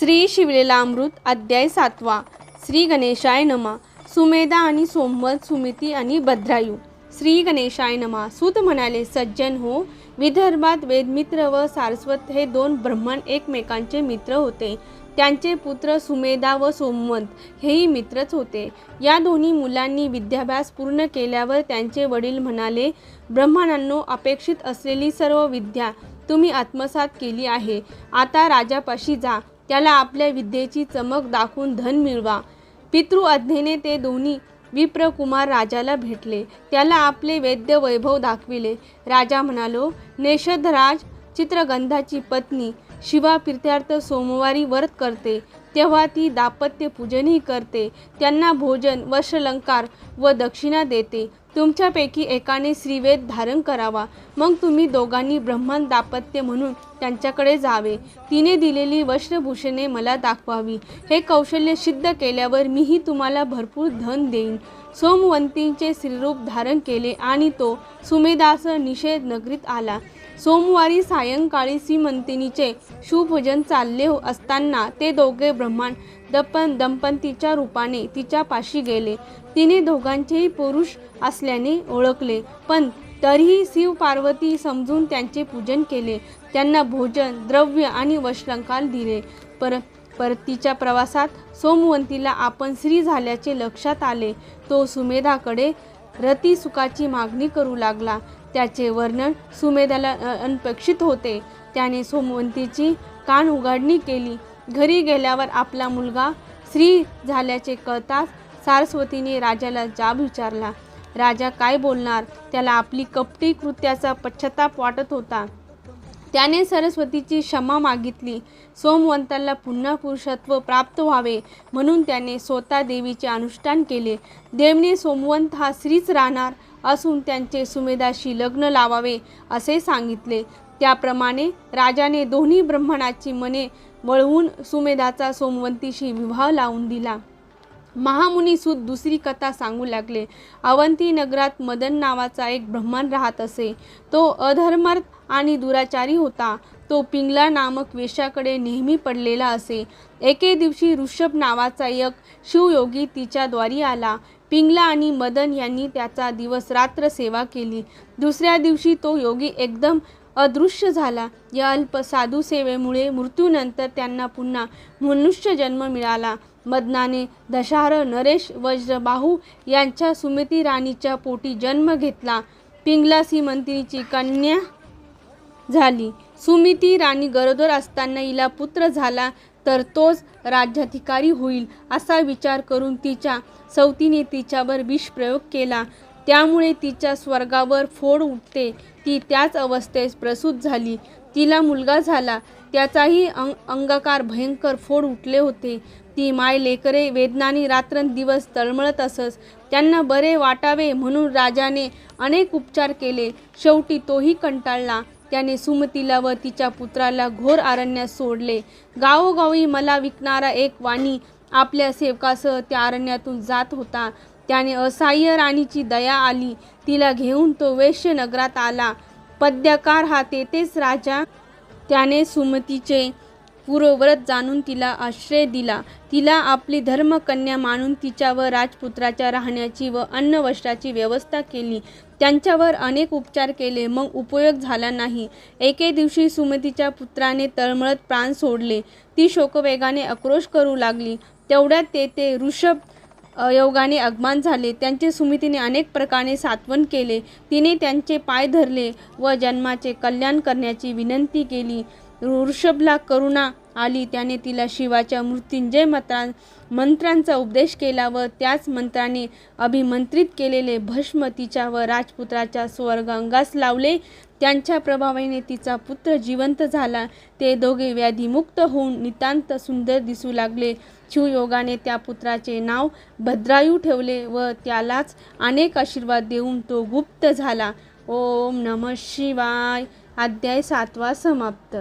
श्री शिवलीलामृत अध्याय सातवा. श्री गणेशाय नमा. सुमेधा आणि सोमवत सुमिती आणि भद्रायू. श्री गणेशाय नमा. सूत म्हणाले सज्जन हो विदर्भात वेदमित्र व सारस्वत हे दोन ब्रह्मण एकमेकांचे मित्र होते. त्यांचे पुत्र सुमेधा व सोमवंत हेही मित्रच होते. या दोन्ही मुलांनी विद्याभ्यास पूर्ण केल्यावर त्यांचे वडील म्हणाले ब्रह्मणांनो अपेक्षित असलेली सर्व विद्या तुम्ही आत्मसात केली आहे. आता राजापाशी जा. त्याला आपल्या विद्येची चमक दाखवून धन मिळवा. पितृ आज्ञेने ते दोन्ही विप्रकुमार राजाला भेटले. त्याला आपले वैद्य वैभव दाखविले. राजा म्हणालो नेषधराज चित्रगंधाची पत्नी शिवा प्रित्यार्थ सोमवारी व्रत करते. तेव्हा ती दापत्य पूजनही करते. त्यांना भोजन वस्त्रलंकार व दक्षिणा देते. तुमच्यापैकी एकाने श्रीवेद धारण करावा. मग तुम्ही दोघांनी ब्रह्मण दापत्य म्हणून त्यांच्याकडे जावे. तिने दिलेली वस्त्रभूषणे मला दाखवावी. हे कौशल्य सिद्ध केल्यावर मीही तुम्हाला भरपूर धन देईन. सोमवंतींचे श्रीरूप धारण केले आणि तो सुमेधास निषेध नगरीत आला. सोमवारी सायंकाळी श्रीमंतिनीचे शुभजन चालले हो- असताना ते दोघे ब्रह्मांड दपन दंपतीच्या रूपाने तिच्या पाशी गेले. तिने दोघांचेही पुरुष असल्याने ओळखले. पण तरीही शिव पार्वती समजून त्यांचे पूजन केले. त्यांना भोजन द्रव्य आणि वशलंकार दिले. पर परतीच्या प्रवासात सोमवंतीला आपण स्त्री झाल्याचे लक्षात आले. तो सुमेधाकडे रती सुखाची मागणी करू लागला. त्याचे वर्णन सुमेधाला अनपेक्षित होते. त्याने सोमवंतीची कान उघडणी केली. घरी गेल्यावर आपला मुलगा स्त्री झाल्याचे कळताच सारस्वतीने राजाला जाब विचारला. राजा काय बोलणार? त्याला आपली कपटी कृत्याचा पश्चाताप वाटत होता. त्याने सरस्वतीची क्षमा मागितली. सोमवंताला पुन्हा पुरुषत्व प्राप्त व्हावे म्हणून त्याने स्वतः देवीचे अनुष्ठान केले. देवने सोमवंत हा स्त्रीच राहणार. असून त्यांचे सुमेधाशी लग्न लावावे असे सांगितले. त्याप्रमाणे राजाने दोन्ही ब्रह्मणाची मने वळवून सुमेधाचा सोमवंतीशी विवाह लावून दिला. महामुनीसूत दुसरी कथा सांगू लागले. अवंती नगरात मदन नावाचा एक ब्रह्मण राहत असे. तो अधर्मर्थ आणि दुराचारी होता. तो पिंगला नामक वेशाकडे नेहमी पडलेला असे. एके दिवशी ऋषभ नावाचा एक शिवयोगी तिच्याद्वारी आला. पिंगला आणि मदन यांनी त्याचा दिवस रात्र सेवा केली. दुसऱ्या दिवशी तो योगी एकदम अदृश्य झाला. या अल्प साधू सेवेमुळे मृत्यूनंतर त्यांना पुन्हा मनुष्य जन्म मिळाला. मदनाने दशार नरेश वज्रबाहू यांच्या सुमती राणीच्या पोटी जन्म घेतला. पिंगला श्रीमंतिनीची कन्या झाली. सुमिती राणी गरोदर असताना हिला पुत्र झाला. तर तोच राज्याधिकारी होईल असा विचार करून तिच्या सवतीने तिच्यावर विषप्रयोग केला. त्यामुळे तिच्या स्वर्गावर फोड उठते. ती त्याच अवस्थेस प्रसूत झाली. तिला मुलगा झाला. त्याचाही अंग अंगाकार भयंकर फोड उठले होते. ती माय लेकरे वेदनाने रात्रंदिवस तळमळत असस त्यांना बरे वाटावे म्हणून राजाने अनेक उपचार केले. शेवटी तोही कंटाळला. त्याने सुमतीला व तिच्या पुत्राला घोर अरण्यात सोडले. गावोगावी मला विकणारा एक वाणी आपल्या सेवकासह त्या अरण्यातून जात होता. त्याने असहाय्य राणीची दया आली. तिला घेऊन तो वैश्य नगरात आला. पद्यकार हा तेथेच राजा. त्याने सुमतीचे पूर्वव्रत जाणून तिला आश्रय दिला. तिला आपली धर्मकन्या मानून तिच्या व राजपुत्राच्या राहण्याची व अन्नवस्त्राची व्यवस्था केली. त्यांच्यावर अनेक उपचार केले मग उपयोग झाला नाही. एके दिवशी सुमतीच्या पुत्राने तळमळत प्राण सोडले. ती शोकवेगाने आक्रोश करू लागली. तेवढ्यात ते ते ऋषभ योगाने अगमान झाले. त्यांचे सुमितीने अनेक प्रकारे सात्वन केले. तिने त्यांचे पाय धरले व जन्माचे कल्याण करण्याची विनंती केली. ऋषभला करुणा आली. त्याने तिला शिवाच्या मृत्युंजय मंत्रा मंत्रांचा उपदेश केला व त्याच मंत्राने अभिमंत्रित केलेले भस्म तिच्या व राजपुत्राच्या स्वर्गांगास लावले. त्यांच्या प्रभावाने तिचा पुत्र जिवंत झाला. ते दोघे व्याधीमुक्त होऊन नितांत सुंदर दिसू लागले. शिवयोगाने त्या पुत्राचे नाव भद्रायू ठेवले व त्यालाच अनेक आशीर्वाद देऊन तो गुप्त झाला. ओम नम शिवाय. अध्याय सातवा समाप्त.